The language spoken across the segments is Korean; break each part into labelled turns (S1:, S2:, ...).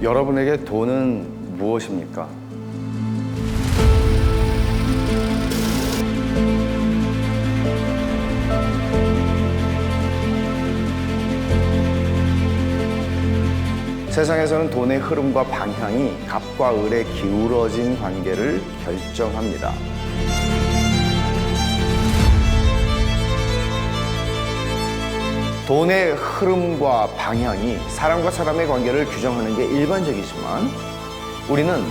S1: 여러분에게 돈은 무엇입니까? 세상에서는 돈의 흐름과 방향이 갑과 을의 기울어진 관계를 결정합니다. 돈의 흐름과 방향이 사람과 사람의 관계를 규정하는 게 일반적이지만 우리는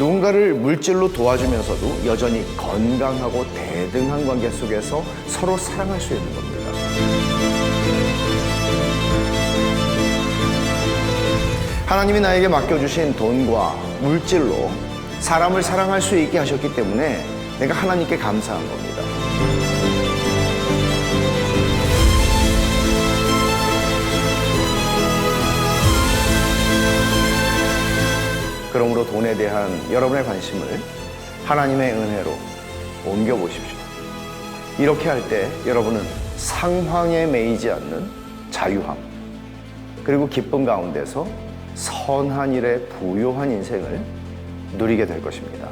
S1: 누군가를 물질로 도와주면서도 여전히 건강하고 대등한 관계 속에서 서로 사랑할 수 있는 겁니다. 하나님이 나에게 맡겨주신 돈과 물질로 사람을 사랑할 수 있게 하셨기 때문에 내가 하나님께 감사한 겁니다. 그러므로 돈에 대한 여러분의 관심을 하나님의 은혜로 옮겨 보십시오. 이렇게 할 때 여러분은 상황에 매이지 않는 자유함, 그리고 기쁨 가운데서 선한 일에 부요한 인생을 누리게 될 것입니다.